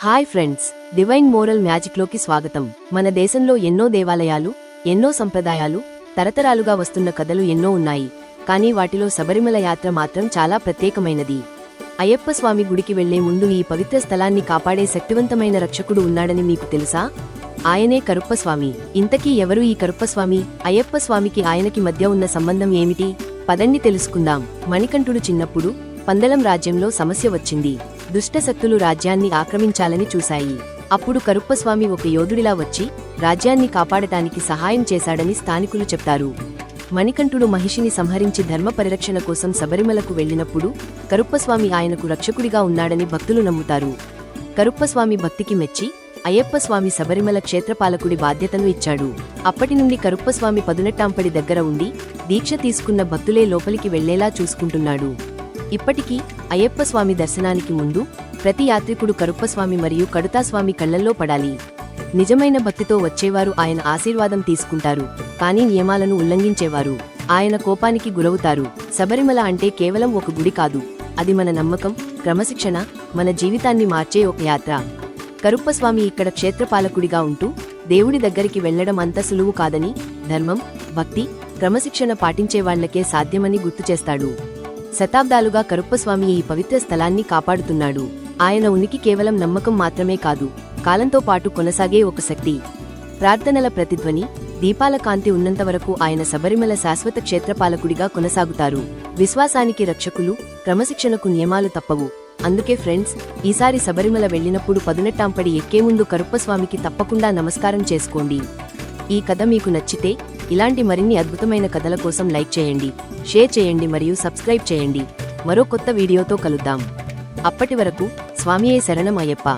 Hi friends divine moral మ్యాజిక్లోకి స్వాగతం. మన దేశంలో ఎన్నో దేవాలయాలు ఎన్నో సంప్రదాయాలు తరతరాలుగా వస్తున్న కథలు ఎన్నో ఉన్నాయి. కానీ వాటిలో శబరిమల యాత్ర మాత్రం చాలా ప్రత్యేకమైనది. అయ్యప్ప స్వామి గుడికి వెళ్ళే ముందు ఈ పవిత్ర స్థలాన్ని కాపాడే శక్తివంతమైన రక్షకుడు ఉన్నాడని మీకు తెలుసా? ఆయనే కరుప్పస్వామి ఇంతకీ ఎవరు ఈ కరుప్పస్వామి అయ్యప్ప స్వామికి ఆయనకి మధ్య ఉన్న సంబంధం ఏమిటి? పదండి తెలుసుకుందాం. మణికంఠుడు చిన్నప్పుడు పందలం రాజ్యంలో సమస్య వచ్చింది. దుష్టశక్తులు రాజ్యాన్ని ఆక్రమించాలని చూశాయి. అప్పుడు కరుప్పస్వామి ఒక యోధుడిలా వచ్చి రాజ్యాన్ని కాపాడటానికి సహాయం చేశాడని స్థానికులు చెప్తారు. మణికంఠుడు మహిషిని సంహరించి ధర్మ పరిరక్షణ కోసం శబరిమలకు వెళ్ళినప్పుడు కరుప్పస్వామి ఆయనకు రక్షకుడిగా ఉన్నాడని భక్తులు నమ్ముతారు. కరుప్పస్వామి భక్తికి మెచ్చి అయ్యప్పస్వామి శబరిమల క్షేత్రపాలకుడి బాధ్యతను ఇచ్చాడు. అప్పటి నుండి కరుప్పస్వామి పదునెట్టాంపడి దగ్గర ఉండి దీక్ష తీసుకున్న భక్తులే లోపలికి వెళ్ళేలా చూసుకుంటున్నాడు. ఇప్పటికీ అయ్యప్పస్వామి దర్శనానికి ముందు ప్రతి యాత్రికుడు కరుప్పస్వామి మరియు కడుతాస్వామి కళ్ళల్లో పడాలి. నిజమైన భక్తితో వచ్చేవారు ఆయన ఆశీర్వాదం తీసుకుంటారు. కానీ నియమాలను ఉల్లంఘించేవారు. ఆయన కోపానికి గురవుతారు. శబరిమల అంటే కేవలం ఒక గుడి కాదు. అది మన నమ్మకం క్రమశిక్షణ మన జీవితాన్ని మార్చే ఒక యాత్ర. కరుప్పస్వామి ఇక్కడ క్షేత్రపాలకుడిగా ఉంటూ దేవుడి దగ్గరికి వెళ్ళడం అంత సులువు కాదని ధర్మం భక్తి క్రమశిక్షణ పాటించే వాళ్ళకే సాధ్యమని గుర్తు చేస్తాడు. శతాబ్దాలుగా కరుప్పస్వామి ఈ పవిత్ర స్థలాన్ని కాపాడుతున్నాడు. ఆయన ఉనికి కేవలం నమ్మకం మాత్రమే కాదు కాలంతో పాటు కొనసాగే ఒక శక్తి. ప్రార్థనల ప్రతిధ్వని దీపాల కాంతి ఉన్నంతవరకు ఆయన శబరిమల శాశ్వత క్షేత్రపాలకుడిగా కొనసాగుతారు. విశ్వాసానికి రక్షకులు క్రమశిక్షణకు నియమాలు తప్పవు. అందుకే ఫ్రెండ్స్ ఈసారి శబరిమల వెళ్ళినప్పుడు పదునెట్టాంపడి ఎక్కే ముందు కరుప్పస్వామికి తప్పకుండా నమస్కారం చేసుకోండి. ఈ కథ మీకు నచ్చితే ఇలాంటి మరిన్ని అద్భుతమైన కథల కోసం లైక్ చేయండి షేర్ చేయండి మరియు సబ్స్క్రైబ్ చేయండి. మరో కొత్త వీడియోతో కలుద్దాం. అప్పటి వరకు స్వామియే శరణం అయ్యప్ప.